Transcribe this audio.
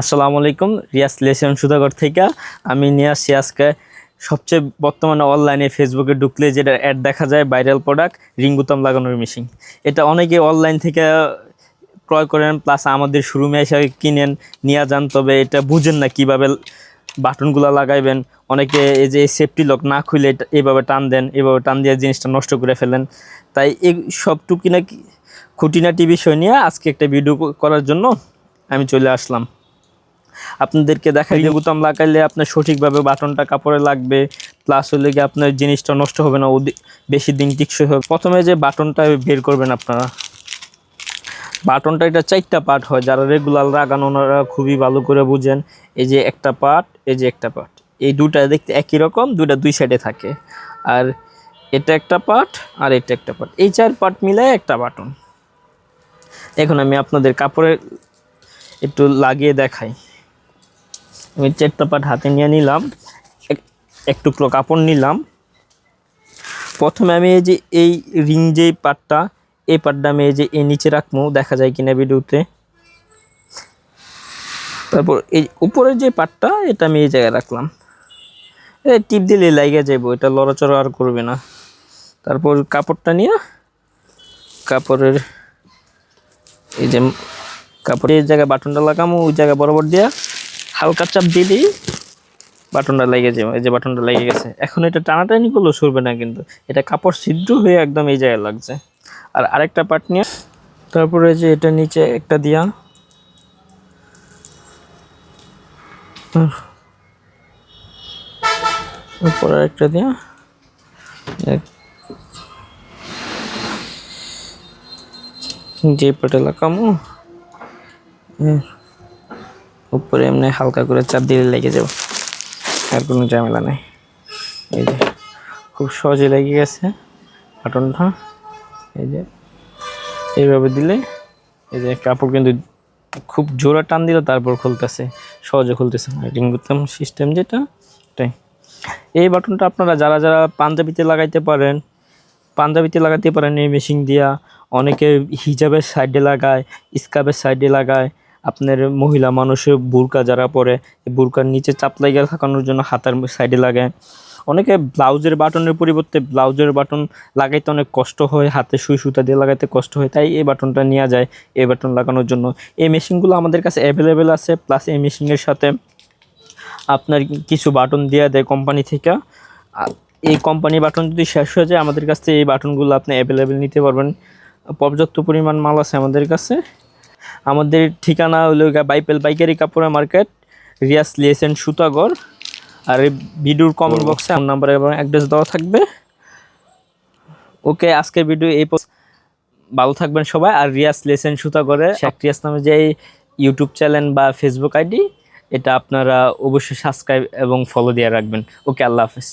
আসসালামু আলাইকুম, রিয়াজ লেসন সুধাগর থেকে। আমি নিয়ে আসছি আজকে সবচেয়ে বর্তমানে অনলাইনে ফেসবুকে ঢুকলে যেটা অ্যাড দেখা যায় ভাইরাল প্রোডাক্ট রিং বুতাম লাগানোর মেশিন এটা অনেকে অনলাইন থেকে ক্রয় করেন প্লাস আমাদের শোরুমে এসে কিনেন, নিয়ে যান, তবে এটা বুঝেন না কীভাবে বাটনগুলো লাগাইবেন। অনেকে এই যে সেফটি লক না খুলে এটা এইভাবে টান দেন, এভাবে টান দিয়ে জিনিসটা নষ্ট করে ফেলেন। তাই এই সব টুকিনা খুঁটিনাটি বিষয় নিয়ে আজকে একটা ভিডিও করার জন্য আমি চলে আসলাম। আপনাদেরকে দেখাই যে বুতাম লাগাইলে আপনার সঠিকভাবে বাটনটা কাপড়ে লাগবে প্লাস হলে গিয়ে আপনার জিনিসটা নষ্ট হবে না বেশি দিন টিকসই হবে। প্রথমে যে বাটনটা বের করবেন আপনারা বাটনটা এটা চারটা পার্ট হয় যারা রেগুলার লাগান ওনারা খুবই ভালো করে বুঝেন। এই যে একটা পার্ট এই যে একটা পার্ট এই দুটা দেখতে একই রকম দুটা দুই সাইডে থাকে। আর এটা একটা পার্ট আর এটা একটা পার্ট এই চার পার্ট মিলে একটা বাটন। এখন আমি আপনাদের কাপড়ে একটু লাগিয়ে দেখাই। আমি চারটা পাট হাতে নিয়ে নিলাম। এক- টুকরো কাপড় নিলাম। প্রথমে আমি এই যে এই রিং যেই পাটটা, এই পাটটা আমি এই যে এই নিচে রাখব, দেখা যায় কিনা ভিডিওতে। তারপর এই উপরের যে পাটটা, এটা আমি এই জায়গায় রাখলাম। এই টিপ দিলে লাগিয়ে যাব এটা লড়াচড়া আর করবে না। তারপর কাপড়টা নিয়ে কাপড়ের এই যে কাপড়ের জায়গায় বাটনটা লাগামো, ওই জায়গায় বরাবর দিয়া হালকা চাপ দিলেই বাটনটা লেগে যাবে। এই যে বাটনটা লেগে গেছে। এখন এটা টানাটানি করলেও সরবে না কিন্তু। এটা কাপড় ছিদ্র হয়ে একদম এই জায়গায় লাগছে। আর আরেকটা পার্ট নিয়ে তারপরে যে এটা নিচে একটা দিয়া। উপরে একটা দিয়া। যে পাটে লাগামো। হুম। উপরে এমনি হালকা করে চাপ দিলে লেগে যাবে। আর কোনো ঝামেলা নেই। এই যে, খুব সহজে লেগে গেছে বাটনটা। এই যে, এইভাবে দিলে, এই যে কাপড় কিন্তু খুব জোরে টান দিলে, তারপর খুলতেছে। সহজে খুলতেছে রিং বুতাম সিস্টেম যেটা, এটাই। এই বাটনটা আপনারা যারা যারা পাঞ্জাবিতে লাগাইতে পারেন, পাঞ্জাবিতে লাগাতে পারেন এই মেশিন দিয়া, অনেকে হিজাবের সাইডে লাগায় স্কার্ফের সাইডে লাগায় আপনার মহিলা মানুষের বুরকা যারা পরে বুরকার নিচে চাপ লাগিয়ে থাকানোর জন্য হাতার সাইডে লাগায় অনেকে ব্লাউজের বাটনের পরিবর্তে ব্লাউজের বাটন লাগাইতে অনেক কষ্ট হয়, হাতে সুই সুতা দিয়ে লাগাইতে কষ্ট হয়, তাই এই বাটনটা নেওয়া যায় এই বাটন লাগানোর জন্য। এই মেশিনগুলো আমাদের কাছে অ্যাভেলেবেল আছে প্লাস এই মেশিনের সাথে আপনার কিছু বাটন দেওয়া দেয় কোম্পানি থেকে। এই কোম্পানি বাটন যদি শেষ হয়ে যায়, আমাদের কাছ থেকে এই বাটনগুলো আপনি অ্যাভেলেবেল নিতে পারবেন। পর্যাপ্ত পরিমাণ মাল আছে আমাদের কাছে। আমাদের ঠিকানা হলো বাইপেল পাইকারি কাপড়ের মার্কেট রিয়াস লিয়েসেন সুতাগর। আর এই ভিডিওর কমেন্ট বক্সে আমার নাম্বার এবং অ্যাড্রেস দেওয়া থাকবে। ওকে আজকের ভিডিও এই। ভালো থাকবেন সবাই। আর রিয়াস লেসেন সুতাগরে। রিয়াস নামে যে ইউটিউব চ্যানেল বা ফেসবুক আইডি এটা আপনারা অবশ্যই সাবস্ক্রাইব এবং ফলো দিয়ে রাখবেন। ওকে আল্লাহ হাফেজ।